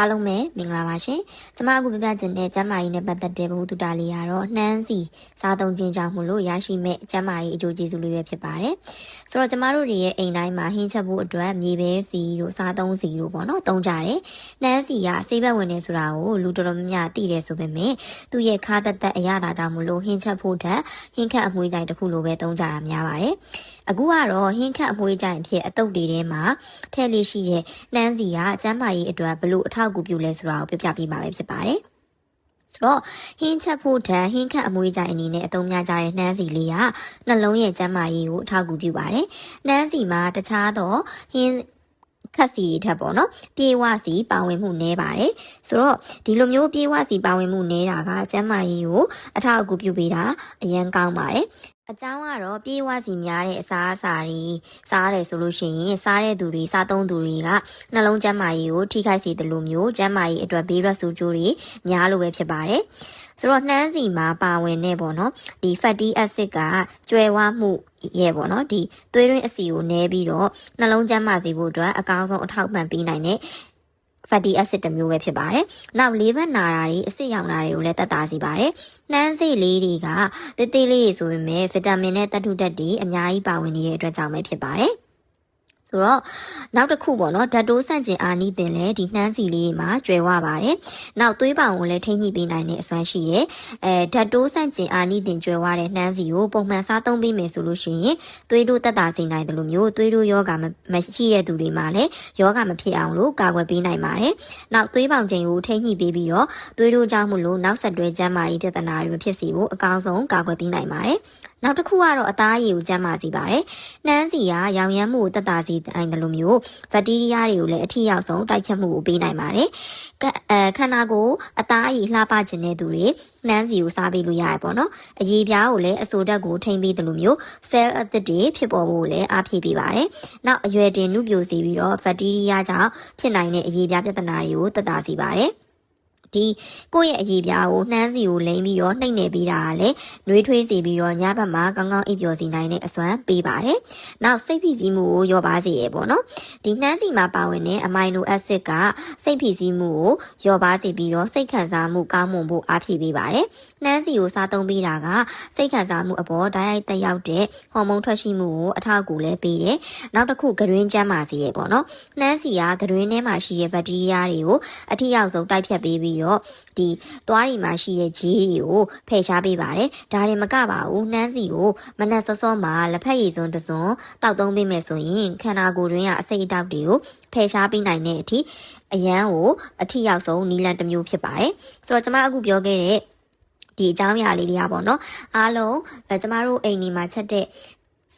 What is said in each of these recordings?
အားလုံးပဲမင်္ဂလာပါရှင်။ကျမအခုပြပြချင်တဲ့ကျမ်းမာရေးနဲ့ပတ်သက်တဲ့ဘဝတုတလေးကတော့နှမ်းစီစားသုံးခြင်းကြောင့်မို့လို့ရရှိမဲ့ကျမ်းမာရေးအကျိုးကျေးဇူးလေးပဲဖြစ်ပါတယ်။ဆိုတော့ကျမတို့တွေရဲ့အိမ်တိုင်းမှာဟင်းချက်ဖို့အတွက်မြေပဲစီတို့စားသုံးစီတို့ပေါ့နော်တုံးကြတယ်။နှမ်းစီကဆေးဘက်ဝင်နေဆိုတာကိုလူတော်တော်များများသိတယ်ဆိုပေမဲ့သူ့ရဲ့ခါတက်တက်အရသာကြောင့်မို့လို့ဟင်းချက်ဖို့ထက်ဟင်းခတ်အမွှေးကြိုင်တစ်ခုလိုပဲတုံးကြတာများပါတယ်။အခုကတော့ဟင်းခတ်အမွှေးကြိုင်အဖြစ်အတုပ်တွေထဲမှာထည့်လေးရှိတဲ့နှမ်းစီကကျမ်းမာရေးအတွက်ဘလို့အထောက်အကူပြုလဲဆိုတာကိုပြပြပေးပါပဲဖြစ်ပါတယ်။ဆိုတော့ဟင်းချက်ဖို့တန်ဟင်းခတ်အမွေးကြိုင်အနေနဲ့အသုံးများကြတဲ့နှမ်းစီလေးကနှလုံးရဲ့ကျန်းမာရေးကိုအထောက်အကူပြုပါတယ်။နှမ်းစီမှာတခြားသောဟင်းခက်စီထက်ပေါ့နော်ပြေဝစီပါဝင်မှုနည်းပါတယ်ဆိုတော့ဒီလိုမျိုးပြေဝစီပါဝင်မှုနည်းတာကကျန်းမာရေးကိုအထောက်အကူပြုပေးတာအရန်ကောင်းပါတယ် အကြောင်းကတော့ပြေးဝစီများတဲ့အစားအစာတွေစားရတယ်ဆိုလို့ရှိရင်စားတဲ့သူတွေစားသုံးသူတွေကနှလုံးကျန်းမာရေးကိုထိခိုက်စေတယ်လို့မျိုးကျန်းမာရေးအတွက်ဘေးရွက်ဆိုးကျိုးတွေများလို့ပဲဖြစ်ပါတယ်ဆိုတော့နှမ်းစီမှာပါဝင်နေပေါ့နော်ဒီ fatty acid ကကျွဲဝမှုရဲ့ပေါ့နော်ဒီသွေးရင်းအဆီကိုနည်းပြီးတော့နှလုံးကျန်းမာစေဖို့အတွက်အကောင်းဆုံးအထောက်အပံ့ပေးနိုင်တဲ့ fatty acid တစ်မျိုးပဲဖြစ်ပါတယ်။နောက်လေးဘက်နာတာတွေအစစ်ရောင်တာတွေကိုလည်းတက်တာစေပါတယ်။နှမ်းစိတ်လေးတွေကတေးသေးလေးတွေဆိုပေမဲ့ဗီတာမင်နဲ့သတ္ထုဓာတ်တွေအများကြီးပါဝင်နေတဲ့အတွက်ကြောင့်ပဲဖြစ်ပါတယ်။ ဆိုတော့နောက်တစ်ခုပေါ့နော်ဓာတ်တိုးဆန့်ကျင်အာနိသင်လည်းဒီနှမ်းစီလေးမှာကျွယ်ဝပါတယ်။နောက်သွေးပောင်ကိုလည်းထိန်းညှိပေးနိုင်တဲ့အစွမ်းရှိတယ်။အဲဓာတ်တိုးဆန့်ကျင်အာနိသင်ကျွယ်ဝတဲ့နှမ်းစီကိုပုံမှန်စားသုံးပေးမယ်ဆိုလို့ရှိရင်သွေးတို့တက်တာစေနိုင်တယ်လို့မျိုးသွေးတို့ယောဂမရှိတဲ့သူတွေမှာလည်းယောဂမဖြစ်အောင်လို့ကာကွယ်ပေးနိုင်ပါတယ်။နောက်သွေးပောင်ချိန်ကိုထိန်းညှိပေးပြီးတော့သွေးတို့ကြောင့်မလို့နောက်ဆက်တွဲကျန်းမာရေးပြဿနာတွေမဖြစ်စေဖို့အကောင်းဆုံးကာကွယ်ပေးနိုင်ပါတယ်။ နောက်တစ်ခုကတော့အသားရည်ကိုကျန်းမာစေပါတယ်။နှမ်းစီကရောင်ရမ်းမှုကိုတက်တာစေနိုင်တယ်လို့မျိုးဘက်တီးရီးယားတွေကိုလည်းအထီရောက်ဆုံးတိုက်ဖြတ်မှုကိုပေးနိုင်ပါတယ်။အဲခန္ဓာကိုယ်အသားရည်လှပခြင်းတဲ့သူတွေနှမ်းစီကိုစားပေးလို့ရရပေါ့နော်။အရေးပြားကိုလည်းအဆိုဓာတ်ကိုထိမ့်ပေးတယ်လို့မျိုး cell အသစ်တွေဖြစ်ပေါ်ဖို့လည်းအားဖြည့်ပေးပါတယ်။နောက်အရွယ်တင်နုပြိုစေပြီးတော့ဘက်တီးရီးယားကြောင့်ဖြစ်နိုင်တဲ့အရေးပြားပြဿနာတွေကိုတက်တာစေပါတယ်။ ဒီကိုယ့်ရဲ့အရေးပြားကိုနှမ်းစီကိုလိမ့်ပြီးတော့နှိမ့်နေပေးတာကလည်းနှွေးထွေးစီပြီးတော့ညဘက်မှာကောင်းကောင်းအိပ်ပျော်စီနိုင်တဲ့အစွမ်းပေးပါတယ်။နောက်စိတ်ဖိစီးမှုကိုလျော့ပါစေရပေါ့နော်။ဒီနှမ်းစီမှာပါဝင်တဲ့အမိုင်နိုအက်ဆစ်ကစိတ်ဖိစီးမှုကိုလျော့ပါစေပြီးတော့စိတ်ခံစားမှုကောင်းမွန်ဖို့အားဖြည့်ပေးပါတယ်။နှမ်းစီကိုစားသုံးပေးတာကစိတ်ခံစားမှုအပေါ်ဓာတ်ရိုက်တက်ရောက်တဲ့ဟော်မုန်းထွက်ရှိမှုကိုအထောက်အကူလည်းပေးတယ်။နောက်တစ်ခုဂရင်းကျန်းမာစေရပေါ့နော်။နှမ်းစီကဂရင်းထဲမှာရှိတဲ့ဘက်တီးရီးယားတွေကိုအထီရောက်ဆုံးတိုက်ဖြတ်ပေးပြီးတော့ဒီသွားရီမှာရှိတဲ့ဂျေးတွေကိုဖယ်ရှားပေးပါတယ်ဒါတွေမကပါဘူးနှမ်းစီကိုမနက်စောစောမှာလက်ဖက်ရည်စွန်းတစ်စွန်းတောက်သုံးပေးမယ်ဆိုရင်ခန္ဓာကိုယ်တွင်းကအစိတ်အတောက်တွေကိုဖယ်ရှားပေးနိုင်တဲ့အထိအရန်ကိုအထိရောက်ဆုံးနီလန်တစ်မျိုးဖြစ်ပါတယ်ဆိုတော့ကျွန်မအခုပြောခဲ့တဲ့ဒီအကြောင်းအရာလေးတွေကပေါ့နော်အားလုံးကျမတို့အိမ်ဒီမှာချက်တဲ့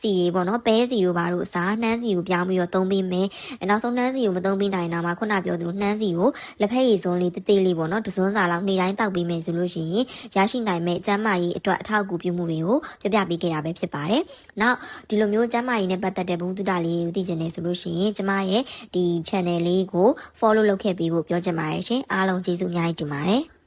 စီတွေပေါ့နော်ပဲစီတို့ဘာလို့အစားနှမ်းစီကိုပြောင်းပြီးတော့သုံးပေးမယ်အဲနောက်ဆုံးနှမ်းစီကိုမသုံးပေးနိုင်တော့မှခုနပြောသလိုနှမ်းစီကိုလက်ဖက်ရည်စွန်းလေးတေးသေးလေးပေါ့နော်တစွန်းစာလောက်နေ့တိုင်းတောက်ပေးမယ်ဆိုလို့ရှိရင်ရရှိနိုင်မဲ့ကျန်းမာရေးအတွက်အထောက်အကူပြုမှုတွေကိုပြပြပေးခဲ့တာပဲဖြစ်ပါတယ်နောက်ဒီလိုမျိုးကျန်းမာရေးနဲ့ပတ်သက်တဲ့ဘုံတုတလေးကိုသိချင်တယ်ဆိုလို့ရှိရင်ကျမရဲ့ဒီ channel လေးကို follow လုပ်ခဲ့ပေးဖို့ပြောချင်ပါတယ်ရှင်အားလုံးကျေးဇူးအများကြီးတင်ပါတယ်